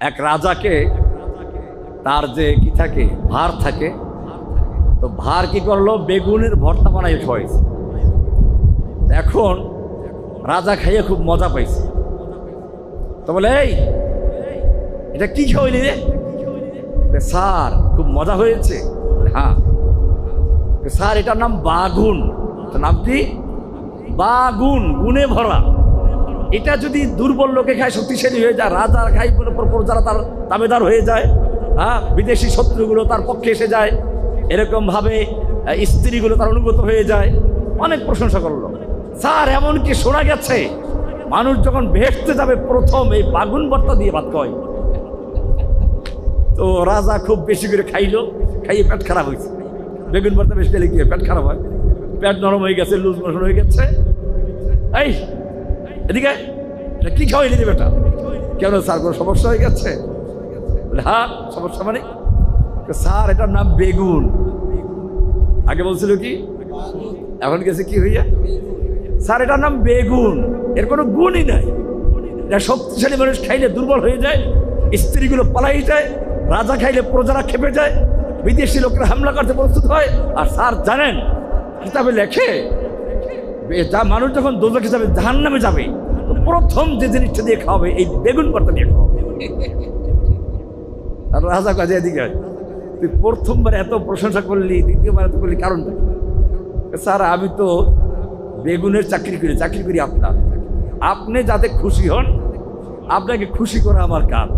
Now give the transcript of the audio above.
এক রাজাকে তার যে কি থাকে, ভার থাকে, তো ভার কি করল? বেগুনের ভর্তা বানাই খাওয়াইছে এখন রাজা খাইয়ে খুব মজা পাইছে। তো বলে, এই, এটা কি খাওয়াইলি রে? স্যার, খুব মজা হয়েছে। হ্যাঁ। স্যার, এটার নাম বাগুন। নাম কি? বাগুন গুণে ভরা। এটা যদি দুর্বল লোকে খায়, শক্তিশালী হয়ে যায় রাজা খাই বলে পর পর যারা তার দাবেদার হয়ে যায় হ্যাঁ বিদেশি শত্রুগুলো তার পক্ষে এসে যায়, এরকমভাবে স্ত্রীগুলো তার অনুগত হয়ে যায়, অনেক প্রশংসা করল। স্যার, এমনকি শোনা গেছে, মানুষ যখন ভেসতে যাবে, প্রথম এই বাগুন ভর্তা দিয়ে ভাত খায় তো রাজা খুব বেশি করে খাইলো, খাইয়ে পেট খারাপ হয়েছে। বেগুন ভর্তা বেশি খেলে গিয়ে পেট খারাপ হয়। পেট নরম হয়ে গেছে, লুজ মোশন হয়ে গেছে। এই এদিকে এটা কি খাওয়াইলি রে বেটা কেন স্যার, কোনো সমস্যা হয়ে গেছে? হ্যাঁ সমস্যা মানে? স্যার, এটার নাম বেগুন। আগে বলছিল কি? এখন গেছে কি হইয়া? স্যার, এটার নাম বেগুন। এর কোনো গুণই নাই। এটা শক্তিশালী মানুষ খাইলে দুর্বল হয়ে যায়, স্ত্রীগুলো পালাই যায়, রাজা খাইলে প্রজারা খেপে যায়, বিদেশি লোকরা হামলা করতে প্রস্তুত হয়। আর স্যার জানেন, কিতাবে লেখে যা মানুষ যখন দোজকে যাবে জাহান নামে যাবে প্রথম যে জিনিসটা দিয়ে খাওয়াবে, এই বেগুন ভর্তা দিয়ে খাওয়াবে। রাজা কাজে এদিকে। তুই প্রথমবার এত প্রশংসা করলি, দ্বিতীয়বার এত করলি, কারণটা স্যার, আমি তো বেগুনের চাকরি করি চাকরি করি আপনার। আপনি যাতে খুশি হন, আপনাকে খুশি করা আমার কাজ।